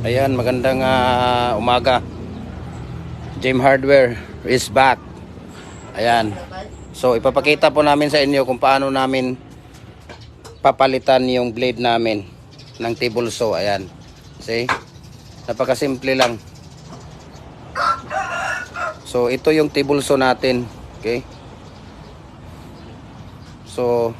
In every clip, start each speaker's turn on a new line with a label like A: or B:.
A: Ayan, magandang ah, umaga. Jim Hardware is back. Ayan. So, ipapakita po namin sa inyo kung paano namin papalitan yung blade namin ng table saw. Ayan. See? Napakasimple lang. So, ito yung table saw natin. Okay? So,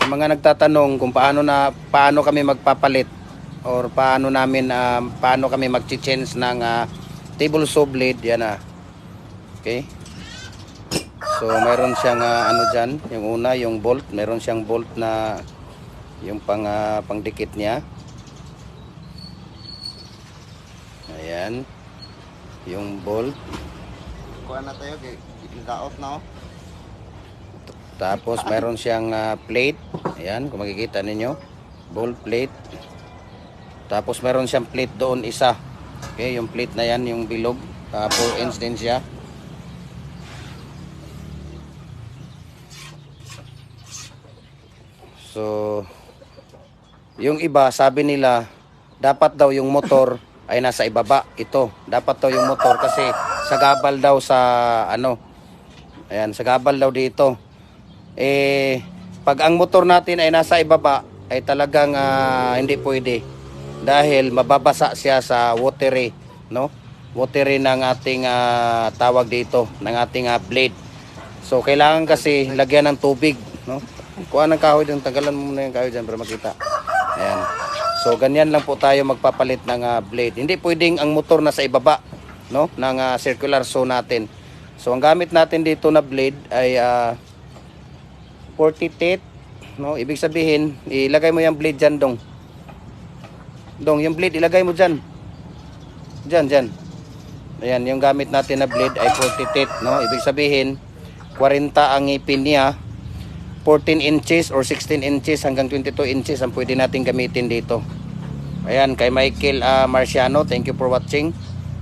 A: sa mga nagtatanong kung paano na paano kami magpapalit or paano namin ah, paano kami mag-change ng ah, table saw blade yan ah. Okay? So mayroon siyang ah, ano diyan, yung una yung bolt, mayroon siyang bolt na yung pang ah, pangdikit niya. Ayan. Yung bolt.
B: Kuha na tayo, kay daot na oh.
A: Tapos mayroon siyang ah, plate. Ayan, kung makikita ninyo. Ball plate. Tapos mayroon siyang plate doon isa. Okay, yung plate na yan, yung bilog. 4 inch din siya. So, yung iba, sabi nila, dapat daw yung motor ay nasa ibaba. Ito, dapat daw yung motor kasi sagabal daw sa ano, ayan, sagabal daw dito eh pag ang motor natin ay nasa ibaba ay talagang ah, hindi pwede dahil mababasa siya sa watery no? Watery ng ating ah, tawag dito ng ating ah, blade. So kailangan kasi lagyan ng tubig no? Kuha ng kahoy dyan tanggalan mo muna yung kahoy dyan para makita. Ayan. So ganyan lang po tayo magpapalit ng ah, blade. Hindi pwedeng ang motor nasa ibaba no? Ng ah, circular saw natin. So ang gamit natin dito na blade ay ah, 40 teeth, no? Ibig sabihin, ilagay mo yung blade dyan, dong. Dong, yung blade, ilagay mo dyan. Dyan, dyan. Ayan, yung gamit natin na blade ay 40 teeth, no? Ibig sabihin, 40 ang ngipin niya, 14 inches or 16 inches hanggang 22 inches ang pwede natin gamitin dito. Ayan, kay Michael ah, Marciano, thank you for watching.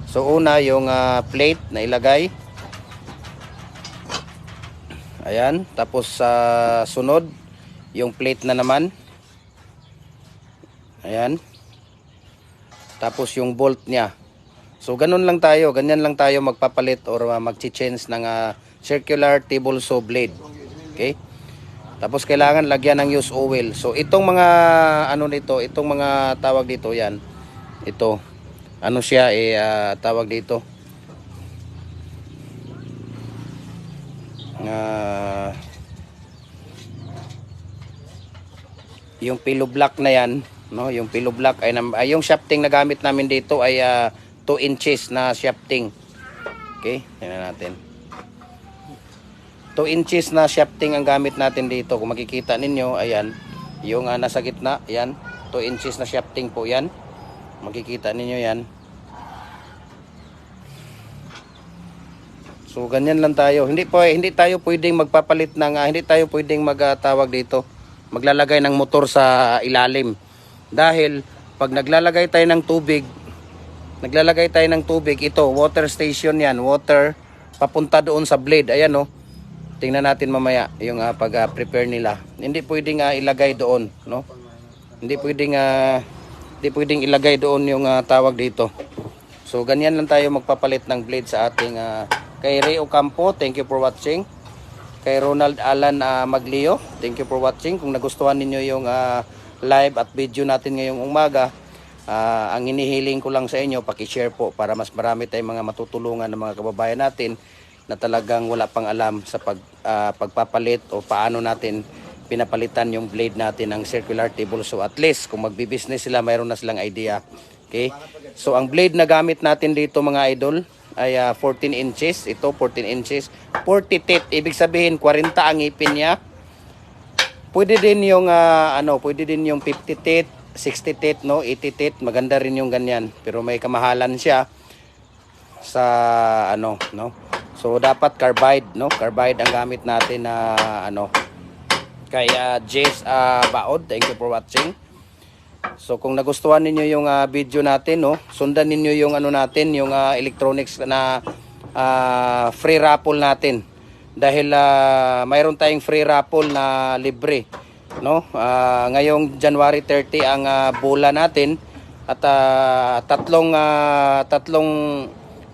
A: So, una, yung ah, plate na ilagay. Ayan, tapos sa sunod, yung plate na naman. Ayan. Tapos yung bolt niya. So ganun lang tayo, ganyan lang tayo magpapalit or uh, magchi-change ng ah, circular table saw blade. Okay? Tapos kailangan lagyan ng use oil. So itong mga ano nito, itong mga tawag dito 'yan. Ito. Ano siya eh ah, tawag dito? Ah, yung pillow block na yan, no, yung pillow block ay, ay yung shafting na gamit namin dito ay 2 inches na shafting. Okay, tingnan natin. 2 inches na shafting ang gamit natin dito. Kung makikita ninyo, ayan, yung ah, nasa gitna, ayan, 2 inches na shafting po yan. Makikita ninyo yan. So ganyan lang tayo. Hindi po hindi tayo pwedeng magpapalit ng ah, hindi tayo pwedeng magtawag dito. Maglalagay ng motor sa ilalim. Dahil pag naglalagay tayo ng tubig, naglalagay tayo ng tubig, ito water station 'yan, water papunta doon sa blade. Ayan oh. Tingnan natin mamaya yung ah, pag-prepare nila. Hindi pwedeng ah, ilagay doon, no? Hindi pwedeng ah, hindi pwedeng ilagay doon yung ah, tawag dito. So ganyan lang tayo magpapalit ng blade sa ating ah, kay Ray Ocampo, thank you for watching. Kay Ronald Alan ah, Maglio, thank you for watching. Kung nagustuhan ninyo yung ah, live at video natin ngayong umaga, ah, ang inihiling ko lang sa inyo, paki-share po para mas marami tayong mga matutulungan ng mga kababayan natin na talagang wala pang alam sa pag, ah, pagpapalit o paano natin pinapalitan yung blade natin ng circular table. So at least kung magbi-business sila mayroon na silang idea. Okay? So ang blade na gamit natin dito mga idol ay ah, 14 inches. Ito 14 inches. 40 teeth. Ibig sabihin 40 ang ipin niya pwede din yung ah, ano pwede din yung 50 teeth 60 teeth no? 80 teeth. Maganda rin yung ganyan pero may kamahalan siya sa ano no? So dapat carbide no? Carbide ang gamit natin na ano kay uh, Jace ah, Baod. Thank you for watching. So kung nagustuhan ninyo yung ah, video natin no? Sundan ninyo yung ano natin yung ah, electronics na ah, free raffle natin dahil ah, mayroon tayong free raffle na libre no Ah, ngayong January 30 ang ah, bola natin At ah, tatlong ah, tatlong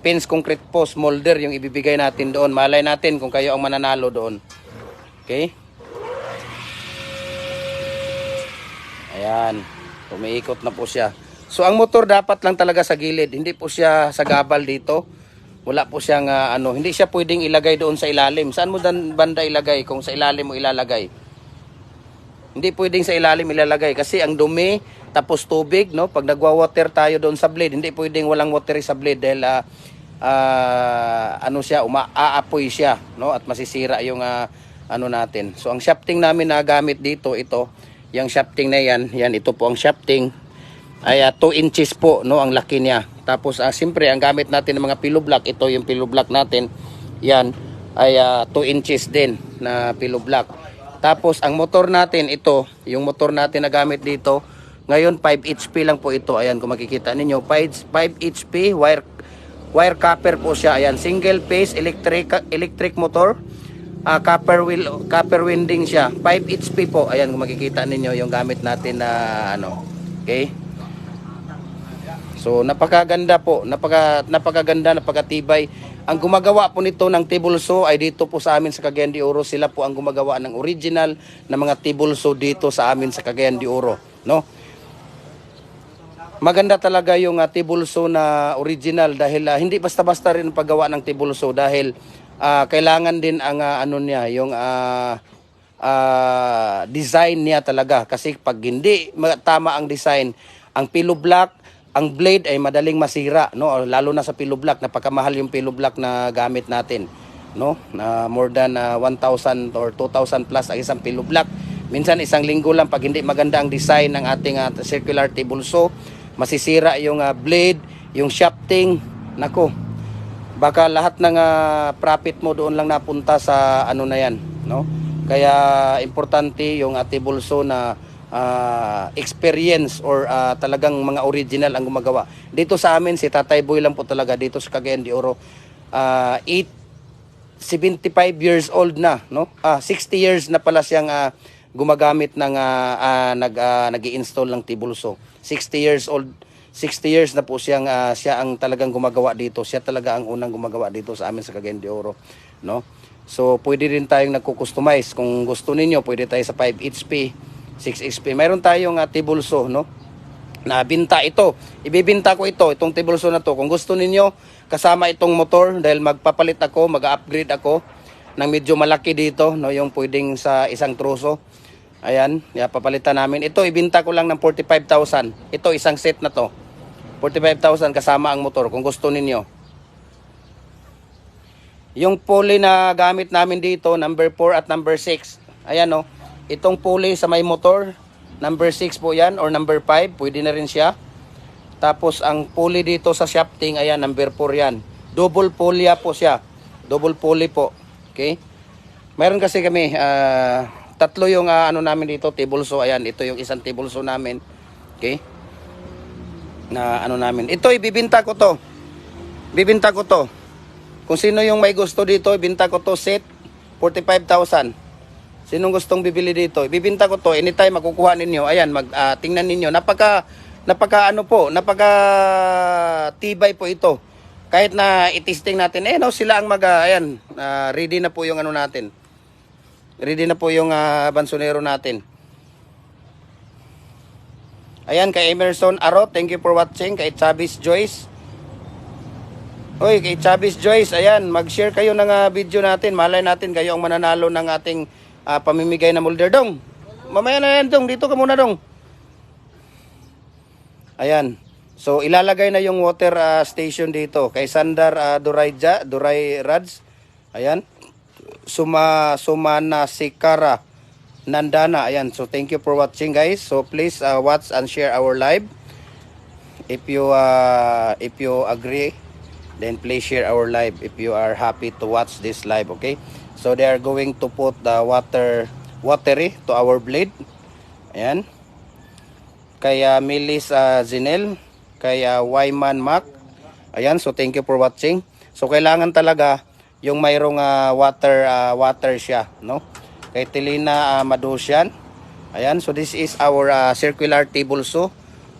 A: pins concrete post molder yung ibibigay natin doon. Malay natin kung kayo ang mananalo doon. Okay? Ayan. Umiikot na po siya. So ang motor dapat lang talaga sa gilid, hindi po siya sa gabal dito. Wala po siyang ah, ano, hindi siya pwedeng ilagay doon sa ilalim. Saan mo dan banda ilagay kung sa ilalim mo ilalagay? Hindi pwedeng sa ilalim ilalagay kasi ang dumi tapos tubig, no? Pag nagwa-water tayo doon sa blade, hindi pwedeng walang water sa blade dahil ah, ah, ano siya, umaapoy siya, no? At masisira yung ah, ano natin. So ang shafting namin na gamit dito, ito, yung shafting na yan, yan ito po ang shafting ay 2 inches po no ang laki niya. Tapos ah, siyempre ang gamit natin ng mga pillow block, ito yung pillow block natin. Yan ay 2 inches din na pillow block. Tapos ang motor natin ito, yung motor natin na gamit dito, ngayon 5 HP lang po ito. Ayan kung makikita ninyo, 5, 5 HP wire wire copper po siya. Ayan, single phase electric electric motor. Ah, copper wheel copper winding siya. 5 HP po. Ayan kung makikita ninyo yung gamit natin na ano. Okay? So napakaganda po, napaka napakaganda, napakatibay. Ang gumagawa po nito ng tibulso ay dito po sa amin sa Cagayan de Oro. Sila po ang gumagawa ng original na mga tibulso dito sa amin sa Cagayan de Oro, no? Maganda talaga yung uh, tibulso na original dahil ah, hindi basta-basta rin paggawa ng tibulso dahil ah, kailangan din ang ah, ano niya, yung ah, ah, design niya talaga kasi pag hindi ma- tama ang design, ang pillow block, ang blade ay madaling masira, no? Lalo na sa pillow block, napakamahal yung pillow block na gamit natin, no? Na more than ah, 1,000 or 2,000 plus ang isang pillow block. Minsan isang linggo lang pag hindi maganda ang design ng ating ah, circular table saw, masisira yung ah, blade, yung shafting, nako. Baka lahat ng ah, profit mo doon lang napunta sa ano na yan, no? Kaya importante yung ate bulso na ah, experience or ah, talagang mga original ang gumagawa. Dito sa amin si Tatay Boy lang po talaga dito sa Cagayan de Oro. Ah, 8 75 years old na, no? Ah, 60 years na pala siyang ah, gumagamit ng ah, ah, nag ah, nag-i-install ng tibulso. 60 years old 60 years na po siyang ah, siya ang talagang gumagawa dito. Siya talaga ang unang gumagawa dito sa amin sa Cagayan de Oro, no? So, pwede rin tayong nagko-customize. Kung gusto ninyo, pwede tayo sa 5 HP, 6 HP. Mayroon tayong uh, tibulso, no? Na binta ito. Ibibinta ko ito, itong tibulso na to. Kung gusto ninyo, kasama itong motor dahil magpapalit ako, mag-upgrade ako ng medyo malaki dito, no? Yung pwedeng sa isang troso. Ayan, yeah, papalitan namin. Ito, ibinta ko lang ng 45,000. Ito, isang set na to. 45,000 kasama ang motor kung gusto ninyo. Yung pulley na gamit namin dito, number 4 at number 6. Ayan o. Itong pulley sa may motor, number 6 po yan or number 5, pwede na rin siya. Tapos ang pulley dito sa shafting, ayan, number 4 yan. Double pulley po siya. Double pulley po. Okay? Mayroon kasi kami, ah, tatlo yung ah, ano namin dito, table saw. Ayan, ito yung isang table saw namin. Okay? Na ano namin. Ito, ibibinta ko to. Bibinta ko to. Kung sino yung may gusto dito, ibinta ko to set 45,000. Sinong gustong bibili dito? Ibibinta ko to, anytime makukuha ninyo. Ayan, mag ah, tingnan ninyo. Napaka napaka ano po, napaka tibay po ito. Kahit na itisting natin, eh no, sila ang mag ah, ayan, ah, ready na po yung ano natin. Ready na po yung ah, bansonero natin. Ayan, kay Emerson Aro, thank you for watching. Kay Chavez Joyce, Hoy, kay Chavez Joyce, ayan, mag-share kayo ng ah, video natin. Malay natin kayo ang mananalo ng ating ah, pamimigay na molder dong. Mamaya na yan dong, dito ka muna dong. Ayan. So ilalagay na yung water ah, station dito kay Sandar uh, Durayja, Duray Rads. Ayan. Suma Sumana Sikara Nandana. Ayan. So thank you for watching guys. So please ah, watch and share our live. If you ah, if you agree then please share our live if you are happy to watch this live okay so they are going to put the water watery to our blade. Ayan. Kaya Milis uh, Zinel. Kaya Wyman Mac. Ayan so thank you for watching. So kailangan talaga yung mayroong ah, water ah, water siya no? Kay Telina uh, Madusyan. Ayan so this is our ah, circular table saw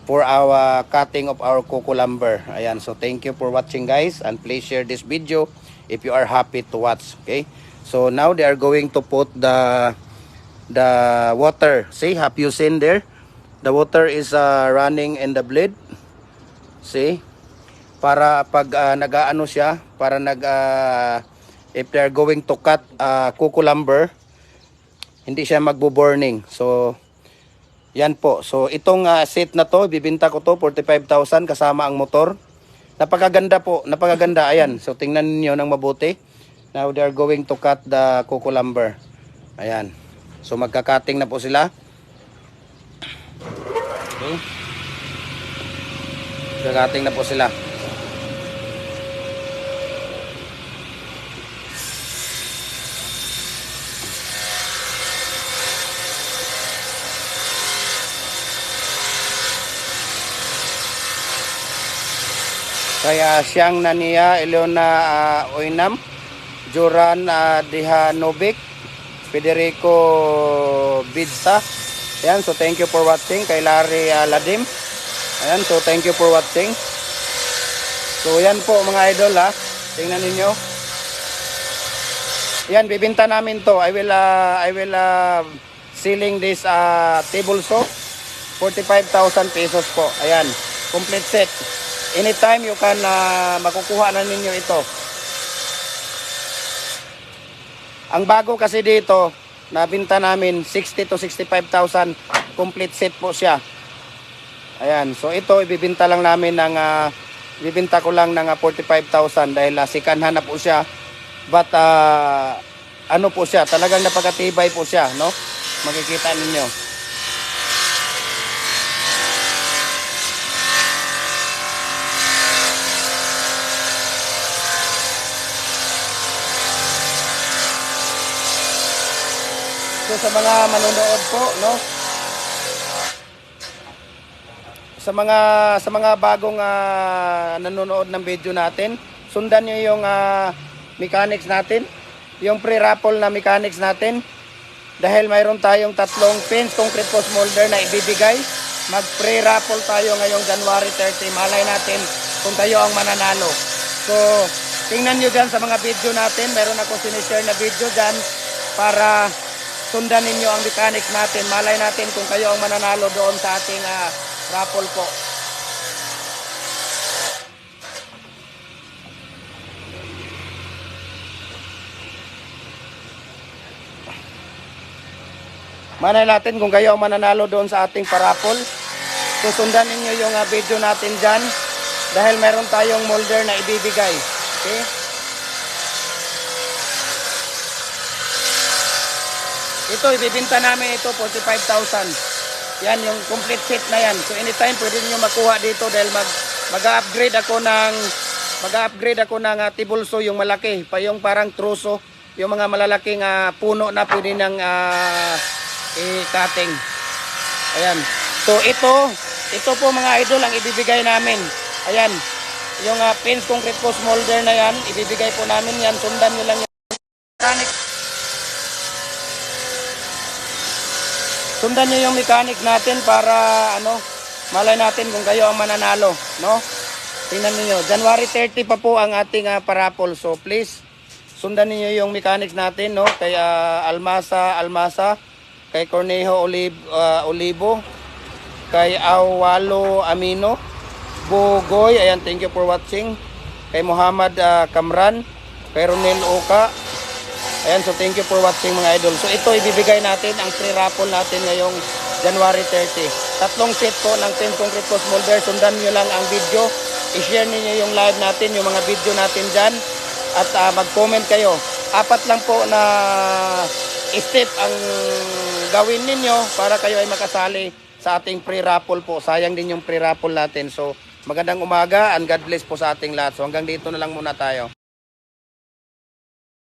A: for our cutting of our coco lumber. Ayan, so thank you for watching guys. And please share this video if you are happy to watch. Okay? So now they are going to put the the water. See, have you seen there? The water is uh, running in the blade. See? Para pag uh, nag-ano siya, para nag uh, if they're going to cut uh, coco lumber, hindi siya magbo-burning. So yan po. So itong uh, set na to, bibinta ko to 45,000 kasama ang motor. Napakaganda po, napakaganda. Ayan. So tingnan niyo ng mabuti. Now they are going to cut the coco lumber. Ayan. So magka-cutting na po sila. Okay. Magka-cutting na po sila. Kaya siyang naniya Eleona uh, Oinam, Joran uh, Dihanovic, Federico Bidsa. Ayan, so thank you for watching. Kay Larry uh, Ladim. Ayan, so thank you for watching. So yan po mga idol ha. Tingnan ninyo. Yan, bibinta namin to. I will, uh, I will uh, selling this uh, table saw. 45,000 pesos po. Ayan, complete set. Anytime you can uh, makukuha na ninyo ito. Ang bago kasi dito, nabinta namin 60 to 65,000 complete set po siya. Ayan, so ito ibibinta lang namin ng uh, ibibinta ko lang ng uh, 45,000 dahil uh, sikanhan na po siya. But uh, ano po siya, talagang napakatibay po siya, no? Makikita ninyo. So sa mga manonood po, no? Sa mga sa mga bagong ah, nanonood ng video natin, sundan niyo yung ah, mechanics natin, yung pre-raffle na mechanics natin. Dahil mayroon tayong tatlong pins concrete post molder na ibibigay. Mag pre-raffle tayo ngayong January 30. Malay natin kung tayo ang mananalo. So, tingnan nyo dyan sa mga video natin. Meron ako sinishare na video dyan para sundan ninyo ang mechanics natin. Malay natin kung kayo ang mananalo doon sa ating ah, raffle po. Malay natin kung kayo ang mananalo doon sa ating parapol. Susundan ninyo yung ah, video natin dyan dahil meron tayong molder na ibibigay. Okay? Ito, ibibinta namin ito, 45,000. Yan, yung complete set na yan. So, anytime pwede niyo makuha dito dahil mag, mag-upgrade ako ng mag-upgrade ako ng uh, tibulso, yung malaki, pa yung parang truso, yung mga malalaking ah, puno na pwede ng ah, i-cutting. Ayan. So, ito, ito po mga idol ang ibibigay namin. Ayan. Yung uh, pins concrete post molder na yan, ibibigay po namin yan. Sundan nyo lang yung mechanic Sundan niyo yung mechanic natin para ano, malay natin kung kayo ang mananalo, no? Tingnan niyo, January 30 pa po ang ating uh, parapol. So please, sundan niyo yung mechanic natin, no? Kay ah, Almasa, Almasa, kay Cornejo Olib, ah, Olivo, kay Awalo Amino, Bugoy, ayan, thank you for watching. Kay Muhammad ah, Kamran, kay Ronel Oka, Ayan, so thank you for watching mga idol. So ito ibibigay natin ang free raffle natin ngayong January 30. Tatlong set po ng 10 concrete post molder. Sundan nyo lang ang video. I-share niyo yung live natin, yung mga video natin dyan. At ah, mag-comment kayo. Apat lang po na step ang gawin ninyo para kayo ay makasali sa ating free raffle po. Sayang din yung free raffle natin. So magandang umaga and God bless po sa ating lahat. So hanggang dito na lang muna tayo.